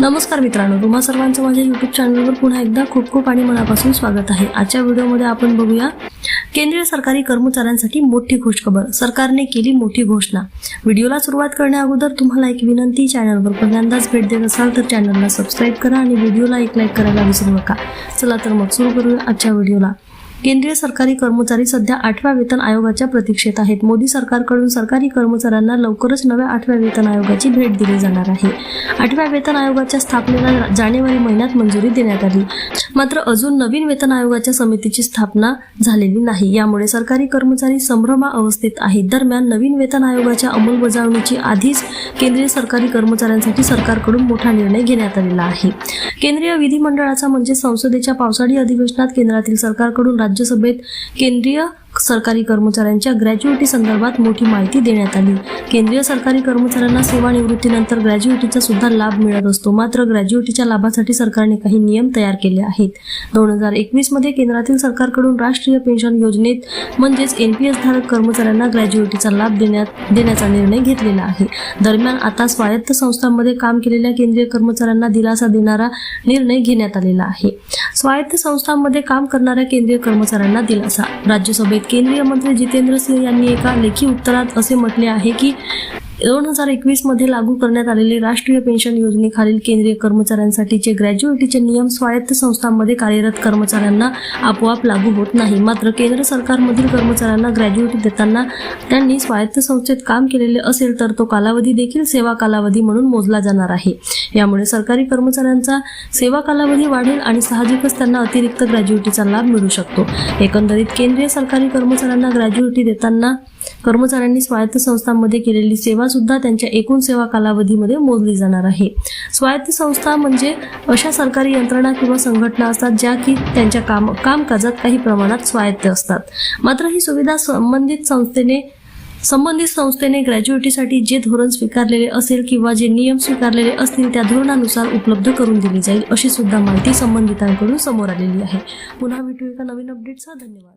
नमस्कार मित्रांनो तुम्हा सर्वांचं माझ्या युट्यूब चॅनलवर पुन्हा एकदा खूप खूप आणि मनापासून स्वागत आहे. आजच्या व्हिडिओमध्ये आपण बघूया केंद्रीय सरकारी कर्मचाऱ्यांसाठी मोठी खुशखबर सरकारने केली मोठी घोषणा. व्हिडिओला सुरुवात करण्याअगोदर तुम्हाला एक विनंती चॅनलवर पहिल्यांदाच भेट देत असाल तर चॅनलला सबस्क्राईब करा आणि व्हिडिओला एक लाईक करायला विसरू नका. चला तर मग सुरू करूया आजच्या व्हिडिओला. केंद्रीय सरकारी कर्मचारी सध्या आठव्या वेतन आयोगाच्या प्रतीक्षेत आहेत. मोदी सरकारकडून सरकारी कर्मचाऱ्यांना लवकरच नव्या आठव्या वेतन आयोगाची भेट दिली जाणार आहे. आठव्या वेतन आयोगाच्या स्थापनेला जानेवारी महिन्यात मंजुरी देण्यात आली. मात्र अजून नवीन वेतन आयोगाच्या समितीची स्थापना झालेली नाही. यामुळे सरकारी कर्मचारी संभ्रमा अवस्थेत आहेत. दरम्यान नवीन वेतन आयोगाच्या अंमलबजावणीची आधीच केंद्रीय सरकारी कर्मचाऱ्यांसाठी सरकारकडून मोठा निर्णय घेण्यात आलेला आहे. केंद्रीय विधिमंडळाचा म्हणजे संसदेच्या पावसाळी अधिवेशनात केंद्रातील सरकारकडून राज्यसभेत केंद्रीय सरकारी कर्मचाऱ्यांच्या ग्रॅज्युएटी संदर्भात मोठी माहिती देण्यात आली. केंद्रीय सरकारी कर्मचाऱ्यांना सेवानिवृत्तीनंतर ग्रॅज्युएटीचा सुद्धा लाभ मिळत असतो. मात्र ग्रॅज्युएटीच्या लाभासाठी सरकारने काही नियम तयार केले आहेत. दोन हजार एकवीसमध्ये केंद्रातील सरकारकडून राष्ट्रीय पेन्शन योजनेत म्हणजेच एनपीएस धारक कर्मचाऱ्यांना ग्रॅज्युएटीचा लाभ देण्यात देण्याचा निर्णय घेतलेला आहे. दरम्यान आता स्वायत्त संस्थांमध्ये काम केलेल्या केंद्रीय कर्मचाऱ्यांना दिलासा देणारा निर्णय घेण्यात आलेला आहे. स्वायत्त संस्थांमध्ये काम करणाऱ्या केंद्रीय कर्मचाऱ्यांना दिलासा. राज्यसभेत केंद्रीय मंत्री जितेंद्र सिंह यांनी एका लेखी उत्तरात असे म्हटले आहे की दोन हजार एकवीसमध्ये लागू करण्यात आलेले राष्ट्रीय पेन्शन योजनेखालील केंद्रीय कर्मचाऱ्यांसाठीचे ग्रॅज्युएटीचे नियम स्वायत्त संस्थांमध्ये कार्यरत कर्मचाऱ्यांना आपोआप लागू होत नाही. मात्र केंद्र सरकारमधील कर्मचाऱ्यांना ग्रॅज्युएटी देताना त्यांनी स्वायत्त संस्थेत काम केलेले असेल तर तो कालावधी देखील सेवा कालावधी म्हणून मोजला जाणार आहे. यामुळे सरकारी कर्मचाऱ्यांचा सेवा कालावधी वाढेल आणि साहजिकच त्यांना अतिरिक्त ग्रॅज्युएटीचा लाभ मिळू शकतो. एकंदरीत केंद्रीय सरकारी कर्मचाऱ्यांना ग्रॅज्युएटी देताना कर्मचाऱ्यांनी स्वायत्त संस्थांमध्ये केलेली सेवा सुद्धा त्यांच्या एकूण सेवा कालावधीमध्ये मोजली जाणार आहे. स्वायत्त संस्था म्हणजे अशा सरकारी यंत्रणा किंवा संघटना असतात ज्या की त्यांच्या काम कामकाजात काही प्रमाणात स्वायत्त असतात. मात्र ही सुविधा संबंधित संस्थेने संबंधित संस्थेने ग्रॅज्युएटीसाठी जे धोरण स्वीकारलेले असेल किंवा जे नियम स्वीकारलेले असतील त्या धोरणानुसार उपलब्ध करून दिली जाईल अशी सुद्धा माहिती संबंधितांकडून समोर आलेली आहे. पुन्हा भेटू एका नवीन अपडेटसह धन्यवाद.